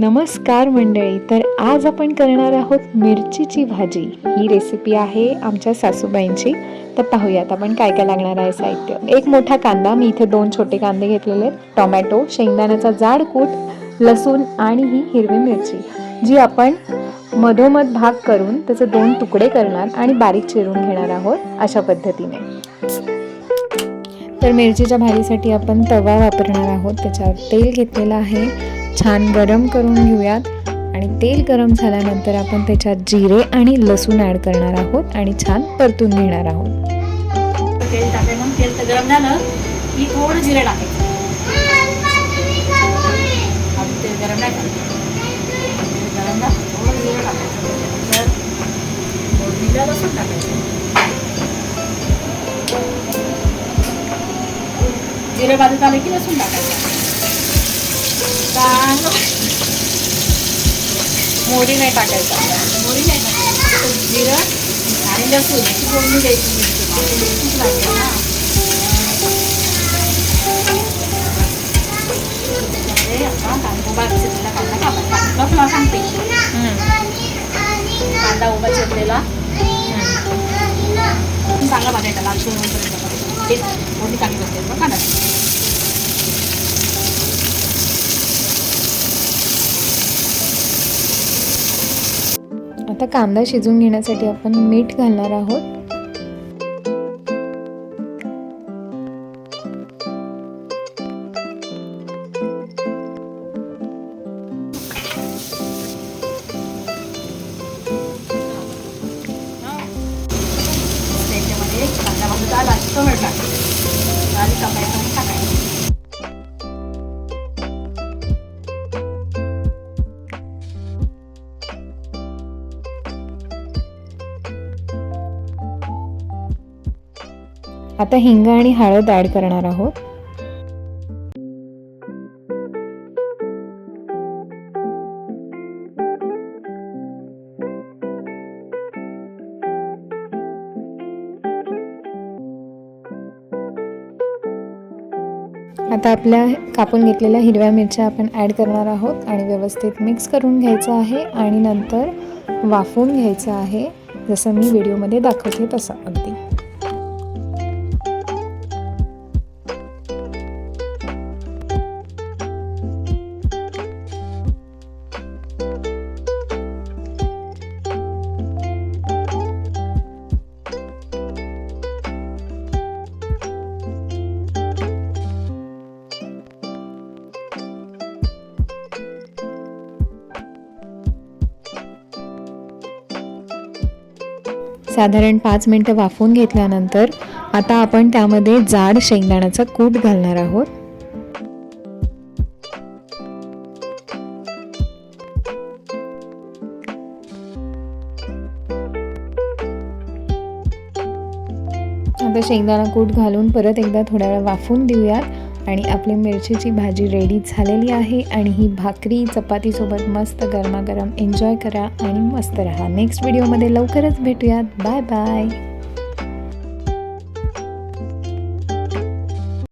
नमस्कार मंडळी तर आज आपण करणार आहोत मिरचीची भाजी. ही रेसिपी आहे आमच्या सासूबाईंची. तर पाहूयात आपण काय काय लागणार आहे साहित्य. एक मोठा कांदा मी इथे दोन छोटे कांदे घेतलेले आहेत. टोमॅटो शेंगदाण्याचा जाड कूट लसूण आणि ही हिरवी मिरची. जी आपण मधोमध भाग करून त्याचे दोन तुकडे करणार आणि बारीक चिरून घेणार आहोत अशा पद्धतीने. तर मिरचीच्या भाजीसाठी आपण तवा वापरणार आहोत. त्याच्यावर तेल घेतलेलं आहे. छान गरम करून घेऊयात. आणि तेल गरम झाल्यानंतर आपण त्याच्यात जिरे आणि लसूण ॲड करणार आहोत आणि छान परतून घेणार आहोत. तेल टाकाय म्हणून तेल तर गरम झालं. की थोडं जिरे टाकायचं तेल गरम नाही तेल गरम झालं थोडं जिरे टाकायचं. फोडणीला लसूण टाकायचं. जिरे भाजत आले की लसूण टाकायचं. चांगलं मोडी नाही टाकायचं. मोडी नाही टाकायचं. जिरं आणि लसूण याची फोडणी द्यायची मिरची. लागेल ना. उभा चिरलेला कांदा बघ तुला सांगते कांदा उभा चिरलेला. चांगला भाजायचा लाल होईपर्यंत ते फोडणी चांगली बसते कांदा आता कांदा शिजून घेण्यासाठी आपण मीठ घालणार आहोत. त्याच्यामध्ये कांदा भाजत आला की टोमॅटो आणि कापायचं आणि टाकायचं. आता हिंग आणि हळद ॲड करणार आहोत. आता आपल्या कापून घेतलेल्या हिरव्या मिरच्या आपण ॲड करणार आहोत आणि व्यवस्थित मिक्स करून घ्यायचं आहे आणि नंतर वाफवून घ्यायचं आहे जसं मी व्हिडिओमध्ये दाखवते तसं अगदी. साधारण पाच मिनटं वाफवून घेतल्यानंतर आता आपण त्यामध्ये जाड शेंगदाण्याचा कूट घालणार आहोत. आता शेंगदाणा कूट घालून परत एकदा थोड्या वेळ वाफवून देऊयात. आणि आपली मिरचीची भाजी रेडी झालेली आहे आणि ही भाकरी चपातीसोबत मस्त गरमागरम एन्जॉय करा आणि मस्त राहा. नेक्स्ट व्हिडिओमध्ये लवकरच भेटूयात. Bye bye